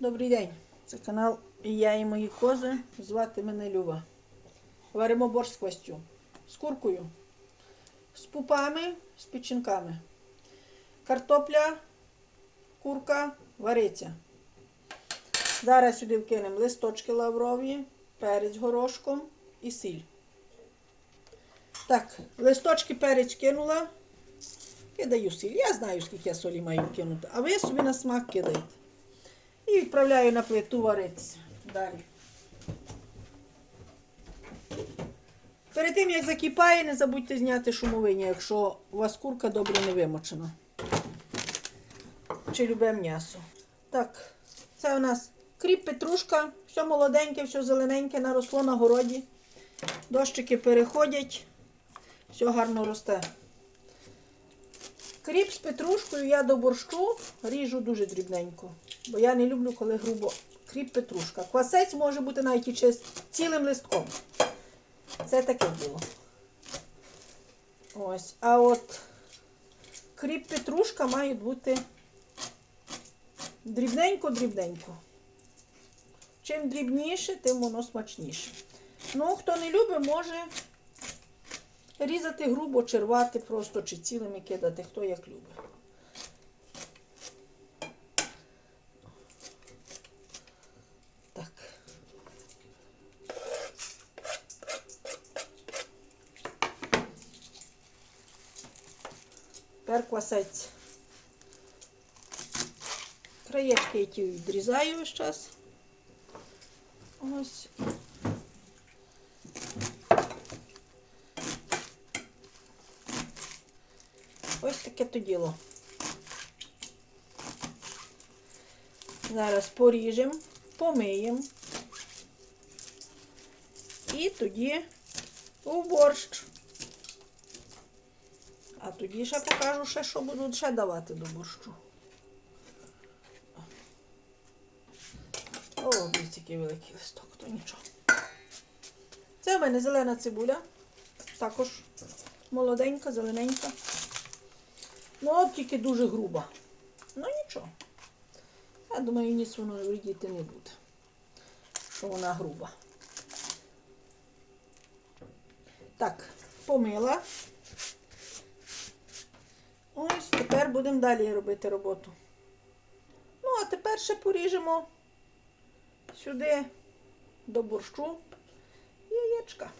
Добрий день. Це канал Я і мої кози. Звати мене Люба. Варимо борщ з квастю. З куркою. З пупами, з печінками. Картопля, курка, вариться. Зараз сюди вкинемо листочки лаврові, перець горошком і сіль. Так, листочки перець кинула. Кидаю сіль. Я знаю, скільки я солі маю кинути. А ви собі на смак кидаєте. І відправляю на плиту варитися. Далі. Перед тим, як закипає, не забудьте зняти шумовині, якщо у вас курка добре не вимочена. Чи любе м'ясо. Так, це у нас кріп, петрушка, все молоденьке, все зелененьке наросло на городі. Дощики переходять, все гарно росте. Кріп з петрушкою я до борщу ріжу дуже дрібненько, бо я не люблю, коли грубо кріп петрушка. Квасець може бути навіть і цілим листком. Це таке діло. Ось. А от кріп петрушка має бути дрібненько-дрібненько. Чим дрібніше, тим воно смачніше. Ну, хто не любить, може різати грубо, чи рвати просто, чи цілими кидати, хто як любить. Так. Тепер квасець. Краєчки я ті відрізаю весь час. Ось. Ось таке то діло. Зараз поріжемо, помиємо. І тоді у борщ. А тоді ще покажу, ще, що буду ще давати до борщу. О, дивіться, який великий листок, то нічого. Це в мене зелена цибуля. Також молоденька, зелененька. Ну, от тільки дуже груба. Ну нічого. Я думаю, ніц воно видіти не буде. Що вона груба. Так, помила. Ось, тепер будемо далі робити роботу. Ну, а тепер ще поріжемо сюди до борщу яєчка.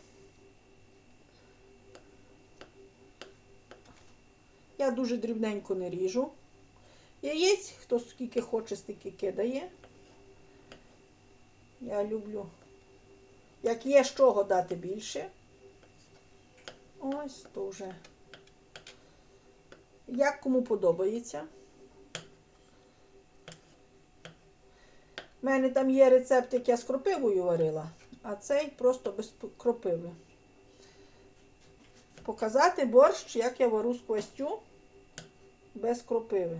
Я дуже дрібненько не ріжу. Яєць, хто скільки хоче, стільки кидає. Я люблю, як є з чого дати більше. Ось то вже. Як кому подобається. У мене там є рецепт, як я з кропивою варила, а цей просто без кропиви. Показати борщ, як я вару з квастю без кропиви.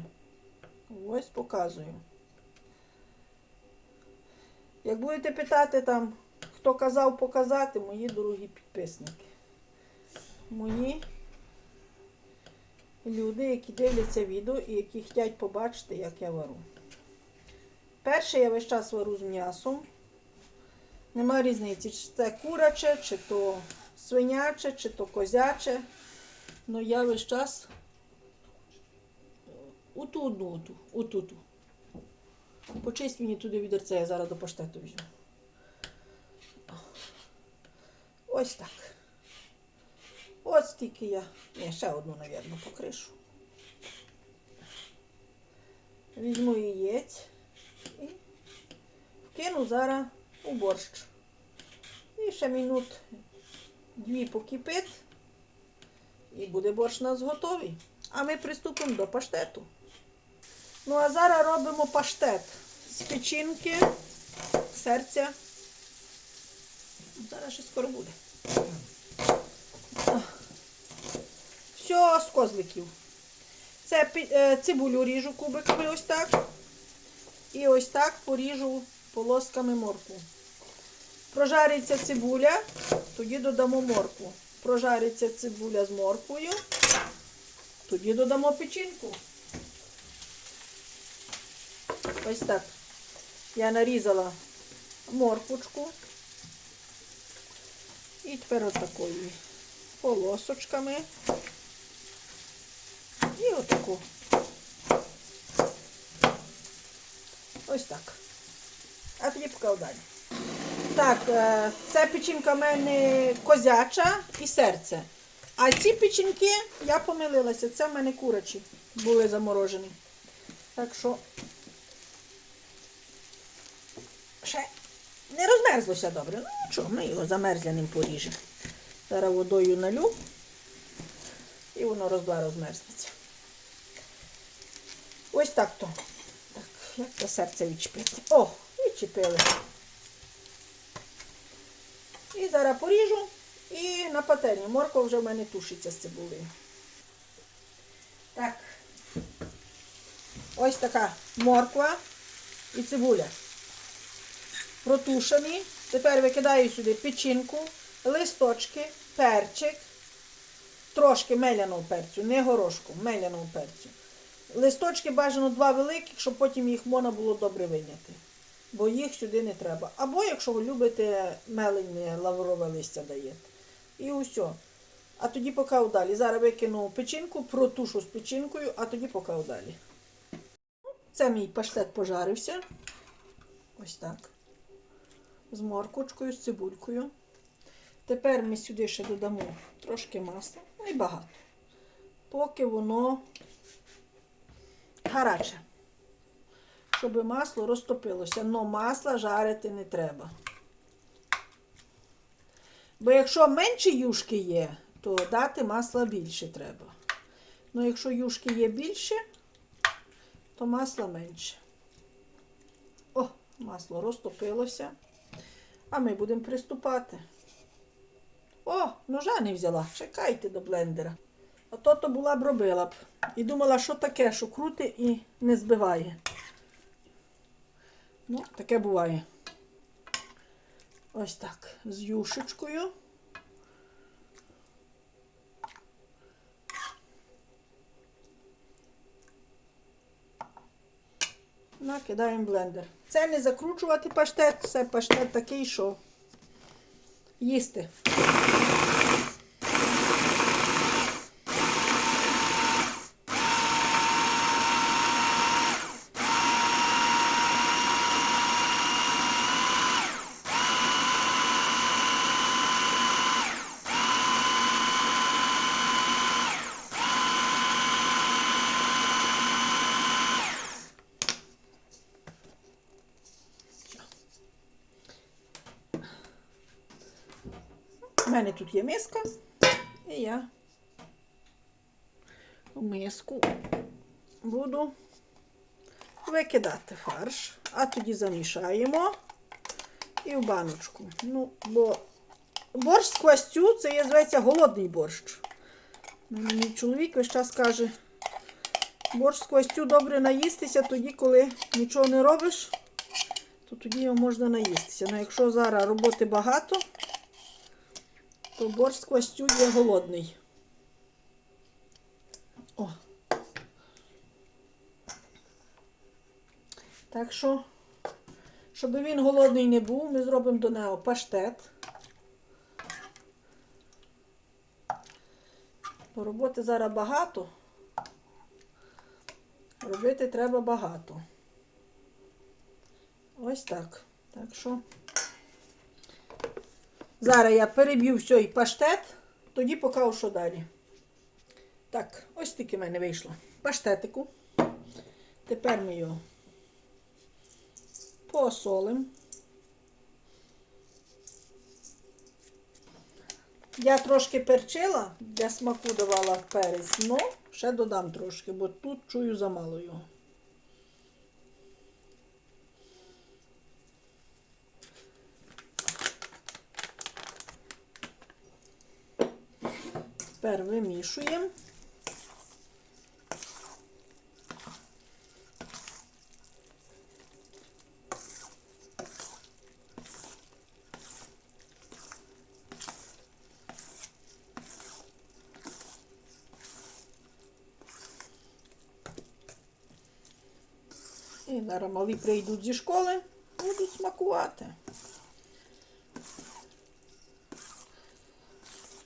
Ось показую. Як будете питати там, хто казав показати, мої дорогі підписники. Мої люди, які дивляться відео і які хочуть побачити, як я вару. Перше я весь час вару з м'ясом. Нема різниці, чи це куряче, чи то свиняче, чи то козяче. Ну я весь час у ту одну, оту, оту. ту. Почисть мені туди відерце, я зараз до паштету візьму. Ось так. Ось стільки я. Ні, ще одну, мабуть, покришу. Візьму яєць і вкину зараз у борщ. І ще минут дві покипить. І буде борщ у нас готовий. А ми приступимо до паштету. Ну, а зараз робимо паштет з печінки, серця. Зараз ще скоро буде. Все з козликів. Це е, цибулю ріжу кубиками ось так. І ось так поріжу полосками моркву. Прожариться цибуля, тоді додамо моркву. Прожариться цибуля з морквою, тоді додамо печінку. Ось так. я нарізала морквочку. І тепер отакою полосочками. І отаку. Ось так. А тоді покажу далі. Так, е, це печінка в мене козяча і серце. А ці печінки я помилилася. Це в мене курячі були заморожені. Так що ще не розмерзлося добре. Ну нічого, ми його замерзляним поріжемо. Зараз водою налю і воно роздва розмерзнеться. Ось так то. Так, як це серце відчепити? О, відчепили. І зараз поріжу і на пательні. Морква вже в мене тушиться з цибулею. Так. Ось така морква і цибуля. Протушені. Тепер викидаю сюди печінку, листочки, перчик, трошки меляного перцю, не горошку, меляного перцю. Листочки бажано два великих, щоб потім їх можна було добре виняти. Бо їх сюди не треба. Або, якщо ви любите, мелене лаврове листя даєте. І усе. А тоді покажу далі. Зараз викину печінку, протушу з печінкою, а тоді покажу далі. Це мій паштет пожарився. Ось так. З моркочкою, з цибулькою. Тепер ми сюди ще додамо трошки масла, небагато. Поки воно гаряче. Щоб масло розтопилося. Но масла жарити не треба. Бо якщо менше юшки є, то дати масла більше треба. Ну, якщо юшки є більше, то масла менше. О, масло розтопилося. А ми будемо приступати. О, ножа не взяла. Чекайте до блендера. А то то була б робила б. І думала, що таке, що крути і не збиває. Ну, таке буває. Ось так. З юшечкою. Накидаємо блендер. Це не закручувати паштет, це паштет такий, що їсти. У мене тут є миска, і я в миску буду викидати фарш, а тоді замішаємо і в баночку. Ну, бо борщ з квастю це є, зветься, голодний борщ. Мій чоловік весь час каже, борщ з квастю добре наїстися тоді, коли нічого не робиш, то тоді його можна наїстися. Ну, якщо зараз роботи багато, то борщ з квастю є голодний. О. Так що, щоб він голодний не був, ми зробимо до нього паштет. Бо роботи зараз багато. Робити треба багато. Ось так. Так що. Зараз я переб'ю все і паштет, тоді покажу, що далі. Так, ось таки в мене вийшло. Паштетику. Тепер ми його посолимо. Я трошки перчила, для смаку давала перець, але ще додам трошки, бо тут чую замало його. Тепер вимішуємо. І зараз малі прийдуть зі школи, будуть смакувати.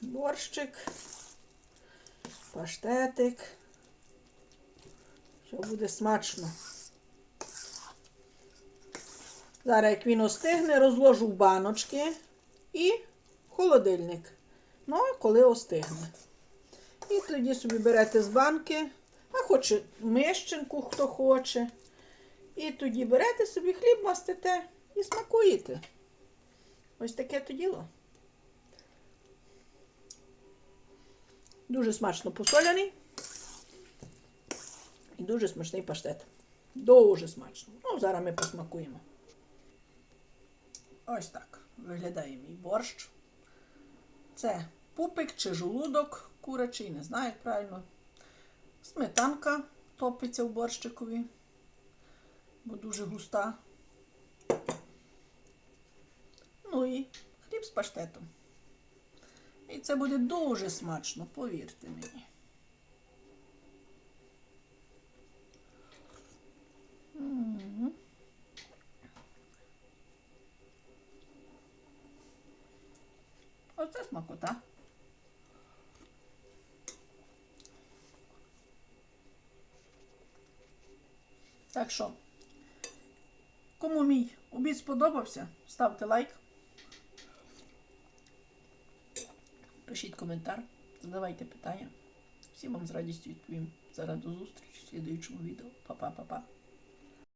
Борщик, паштетик. Все буде смачно. Зараз, як він остигне, розложу в баночки і в холодильник. Ну, а коли остигне. І тоді собі берете з банки, а хоче мищенку, хто хоче. І тоді берете собі хліб, мастите і смакуєте. Ось таке то діло. Дуже смачно посоляний. І дуже смачний паштет. Дуже смачно. Ну, зараз ми посмакуємо. Ось так виглядає мій борщ. Це пупик чи жолудок курячий, не знаю як правильно. Сметанка топиться в борщикові, бо дуже густа. Ну і хліб з паштетом. І це буде дуже смачно, повірте мені. Оце смакота. Так що, кому мій обід сподобався, ставте лайк. Коментар, задавайте питання. Всім вам з радістю відповім. Зараз до зустрічі в слідуючому відео. Па-па-па-па.